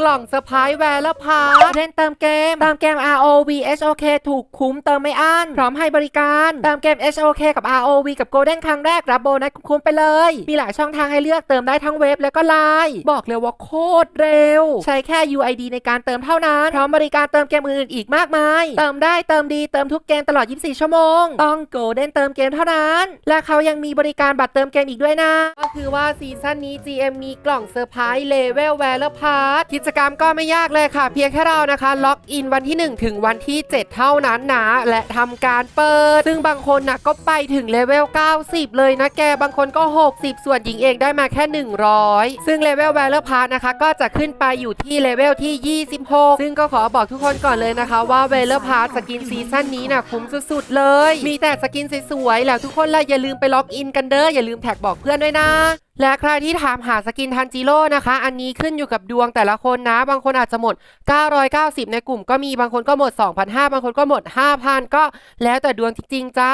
กล่องเซอร์ไพรส์แวร์และพาร์ทเล่นเติมเกม เติมเกม ROV HOK ถูกคุ้มเติมไม่อั้นพร้อมให้บริการ เติมเกม HOK กับ ROV กับ Golden ครั้งแรกรับโบนัสคุ้มๆไปเลย มีหลายช่องทางให้เลือกเติมได้ทั้งเว็บแล้วก็ไลน์บอกเลยว่าโคตรเร็ว ใช้แค่ UID ในการเติมเท่านั้น พร้อมบริการเติมเกมอื่นๆอีกมากมาย เติมได้เติมดีเติมทุกเกมตลอด 24 ชั่วโมง ต้อง Golden เติมเกมเท่านั้น และเขายังมีบริการบัตรเติมเกมอีกด้วยนะ ก็คือว่าซีซั่นนี้ GM มีกล่องเซอร์ไพรส์เลเวลแวร์และพาร์ทกิจกรรมก็ไม่ยากเลยค่ะ เพียงแค่เรานะคะ ล็อกอินวันที่ 1 ถึงวันที่ 7 เท่านั้นนะและทำการเปิด ซึ่งบางคนนะก็ไปถึงเลเวล 90 เลยนะแกบางคนก็ 60 ส่วนหญิงเองได้มาแค่ 100 ซึ่งเลเวลแวร์และพาร์ทนะคะ ก็จะขึ้นไปอยู่ที่เลเวลที่ 26 ซึ่งก็ขอบอกทุกคนก่อนเลยนะคะ ว่าเวลเลอร์พาร์ทสกินซีซั่นนี้นะคุ้มสุดๆเลย มีแต่สกินสวยๆแล้วทุกคนล่ะอย่าลืมไปล็อกอินกันเด้ออย่าลืมแท็กบอกเพื่อนด้วยนะและใครที่ถามหาสกินทันจิโร่นะคะ อันนี้ขึ้นอยู่กับดวงแต่ละคนนะ บางคนอาจจะหมด 990 ในกลุ่มก็มี บางคนก็หมด 2,500 บางคนก็หมด 5,000 ก็แล้วแต่ดวงจริงๆ จ้า